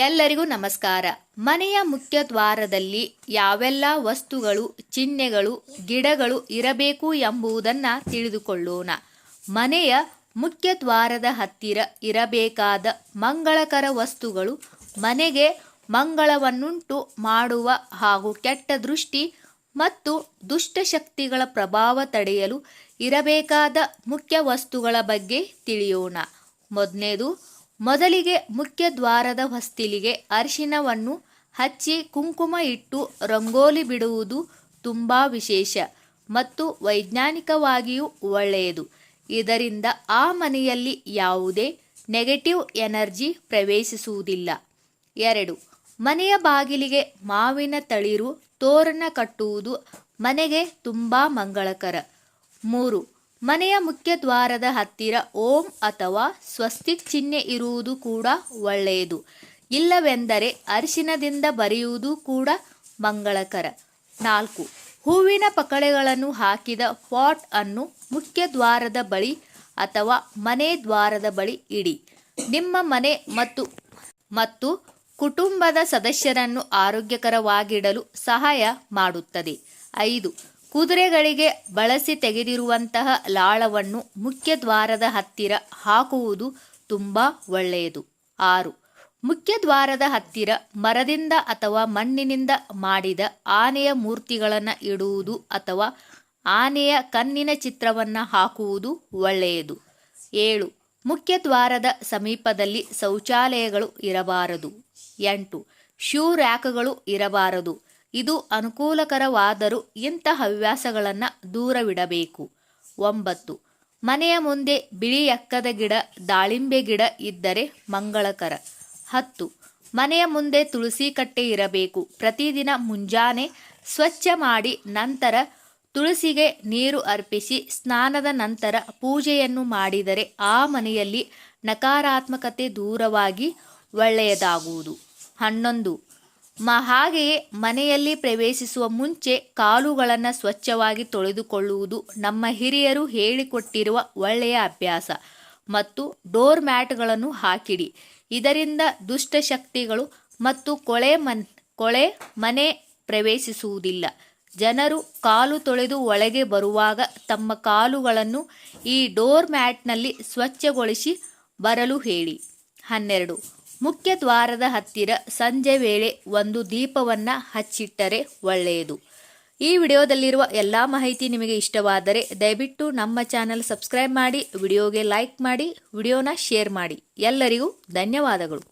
ಎಲ್ಲರಿಗೂ ನಮಸ್ಕಾರ. ಮನೆಯ ಮುಖ್ಯ ದ್ವಾರದಲ್ಲಿ ಯಾವೆಲ್ಲ ವಸ್ತುಗಳು, ಚಿಹ್ನೆಗಳು, ಗಿಡಗಳು ಇರಬೇಕು ಎಂಬುದನ್ನ ತಿಳಿದುಕೊಳ್ಳೋಣ. ಮನೆಯ ಮುಖ್ಯ ದ್ವಾರದ ಹತ್ತಿರ ಇರಬೇಕಾದ ಮಂಗಳಕರ ವಸ್ತುಗಳು ಮನೆಗೆ ಮಂಗಳವನ್ನುಂಟು ಮಾಡುವ ಹಾಗೂ ಕೆಟ್ಟ ದೃಷ್ಟಿ ಮತ್ತು ದುಷ್ಟಶಕ್ತಿಗಳ ಪ್ರಭಾವ ತಡೆಯಲು ಇರಬೇಕಾದ ಮುಖ್ಯ ವಸ್ತುಗಳ ಬಗ್ಗೆ ತಿಳಿಯೋಣ. ಮೊದಲನೇದು ಮೊದಲಿಗೆ ಮುಖ್ಯ ದ್ವಾರದ ಹೊಸ್ತಿಲಿಗೆ ಅರಿಶಿನವನ್ನು ಹಚ್ಚಿ ಕುಂಕುಮ ಇಟ್ಟು ರಂಗೋಲಿ ಬಿಡುವುದು ತುಂಬ ವಿಶೇಷ ಮತ್ತು ವೈಜ್ಞಾನಿಕವಾಗಿಯೂ ಒಳ್ಳೆಯದು. ಇದರಿಂದ ಆ ಮನೆಯಲ್ಲಿ ಯಾವುದೇ ನೆಗೆಟಿವ್ ಎನರ್ಜಿ ಪ್ರವೇಶಿಸುವುದಿಲ್ಲ. ಎರಡು, ಮನೆಯ ಬಾಗಿಲಿಗೆ ಮಾವಿನ ತಳಿರು ತೋರಣ ಕಟ್ಟುವುದು ಮನೆಗೆ ತುಂಬ ಮಂಗಳಕರ. ಮೂರು ಮನೆಯ ಮುಖ್ಯ ದ್ವಾರದ ಹತ್ತಿರ ಓಂ ಅಥವಾ ಸ್ವಸ್ತಿಕ್ ಚಿಹ್ನೆ ಇರುವುದು ಕೂಡ ಒಳ್ಳೆಯದು. ಇಲ್ಲವೆಂದರೆ ಅರಿಶಿನದಿಂದ ಬರೆಯುವುದು ಕೂಡ ಮಂಗಳಕರ. ನಾಲ್ಕು, ಹೂವಿನ ಪಕಳೆಗಳನ್ನು ಹಾಕಿದ ಪಾಟ್ ಅನ್ನು ಮುಖ್ಯ ದ್ವಾರದ ಬಳಿ ಅಥವಾ ಮನೆ ದ್ವಾರದ ಬಳಿ ಇಡಿ. ನಿಮ್ಮ ಮನೆ ಮತ್ತು ಮತ್ತು ಕುಟುಂಬದ ಸದಸ್ಯರನ್ನು ಆರೋಗ್ಯಕರವಾಗಿಡಲು ಸಹಾಯ ಮಾಡುತ್ತದೆ. ಐದು ಕುದುರೆಗಳಿಗೆ ಬಳಸಿ ತೆಗೆದಿರುವಂತಹ ಲಾಳವನ್ನು ಮುಖ್ಯ ದ್ವಾರದ ಹತ್ತಿರ ಹಾಕುವುದು ತುಂಬ ಒಳ್ಳೆಯದು. ಆರು. ಮುಖ್ಯ ದ್ವಾರದ ಹತ್ತಿರ ಮರದಿಂದ ಅಥವಾ ಮಣ್ಣಿನಿಂದ ಮಾಡಿದ ಆನೆಯ ಮೂರ್ತಿಗಳನ್ನು ಇಡುವುದು ಅಥವಾ ಆನೆಯ ಕಣ್ಣಿನ ಚಿತ್ರವನ್ನು ಹಾಕುವುದು ಒಳ್ಳೆಯದು. ಏಳು. ಮುಖ್ಯ ದ್ವಾರದ ಸಮೀಪದಲ್ಲಿ ಶೌಚಾಲಯಗಳು ಇರಬಾರದು. ಎಂಟು. ಶೂ ರ್ಯಾಕ್ಗಳು ಇರಬಾರದು. ಇದು ಅನುಕೂಲಕರವಾದರೂ ಇಂಥ ಹವ್ಯಾಸಗಳನ್ನು ದೂರವಿಡಬೇಕು. ಒಂಬತ್ತು. ಮನೆಯ ಮುಂದೆ ಬಿಳಿ ಅಕ್ಕದ ಗಿಡ, ದಾಳಿಂಬೆ ಗಿಡ ಇದ್ದರೆ ಮಂಗಳಕರ. ಹತ್ತು. ಮನೆಯ ಮುಂದೆ ತುಳಸಿ ಕಟ್ಟೆ ಇರಬೇಕು. ಪ್ರತಿದಿನ ಮುಂಜಾನೆ ಸ್ವಚ್ಛ ಮಾಡಿ ನಂತರ ತುಳಸಿಗೆ ನೀರು ಅರ್ಪಿಸಿ ಸ್ನಾನದ ನಂತರ ಪೂಜೆಯನ್ನು ಮಾಡಿದರೆ ಆ ಮನೆಯಲ್ಲಿ ನಕಾರಾತ್ಮಕತೆ ದೂರವಾಗಿ ಒಳ್ಳೆಯದಾಗುವುದು. ಹನ್ನೊಂದು. ಮ ಹಾಗೆಯೇ ಮನೆಯಲ್ಲಿ ಪ್ರವೇಶಿಸುವ ಮುಂಚೆ ಕಾಲುಗಳನ್ನು ಸ್ವಚ್ಛವಾಗಿ ತೊಳೆದುಕೊಳ್ಳುವುದು ನಮ್ಮ ಹಿರಿಯರು ಹೇಳಿಕೊಟ್ಟಿರುವ ಒಳ್ಳೆಯ ಅಭ್ಯಾಸ. ಮತ್ತು ಡೋರ್ ಮ್ಯಾಟ್ಗಳನ್ನು ಹಾಕಿಡಿ. ಇದರಿಂದ ದುಷ್ಟಶಕ್ತಿಗಳು ಮತ್ತು ಕೊಳೆ ಮನ್, ಕೊಳೆ ಮನೆ ಪ್ರವೇಶಿಸುವುದಿಲ್ಲ. ಜನರು ಕಾಲು ತೊಳೆದು ಒಳಗೆ ಬರುವಾಗ ತಮ್ಮ ಕಾಲುಗಳನ್ನು ಈ ಡೋರ್ ಮ್ಯಾಟ್ನಲ್ಲಿ ಸ್ವಚ್ಛಗೊಳಿಸಿ ಬರಲು ಹೇಳಿ. ಹನ್ನೆರಡು. ಮುಖ್ಯ ದ್ವಾರದ ಹತ್ತಿರ ಸಂಜೆ ವೇಳೆ ಒಂದು ದೀಪವನ್ನು ಹಚ್ಚಿಟ್ಟರೆ ಒಳ್ಳೆಯದು. ಈ ವಿಡಿಯೋದಲ್ಲಿರುವ ಎಲ್ಲ ಮಾಹಿತಿ ನಿಮಗೆ ಇಷ್ಟವಾದರೆ ದಯವಿಟ್ಟು ನಮ್ಮ ಚಾನಲ್ ಸಬ್ಸ್ಕ್ರೈಬ್ ಮಾಡಿ, ವಿಡಿಯೋಗೆ ಲೈಕ್ ಮಾಡಿ, ವಿಡಿಯೋನ ಶೇರ್ ಮಾಡಿ. ಎಲ್ಲರಿಗೂ ಧನ್ಯವಾದಗಳು.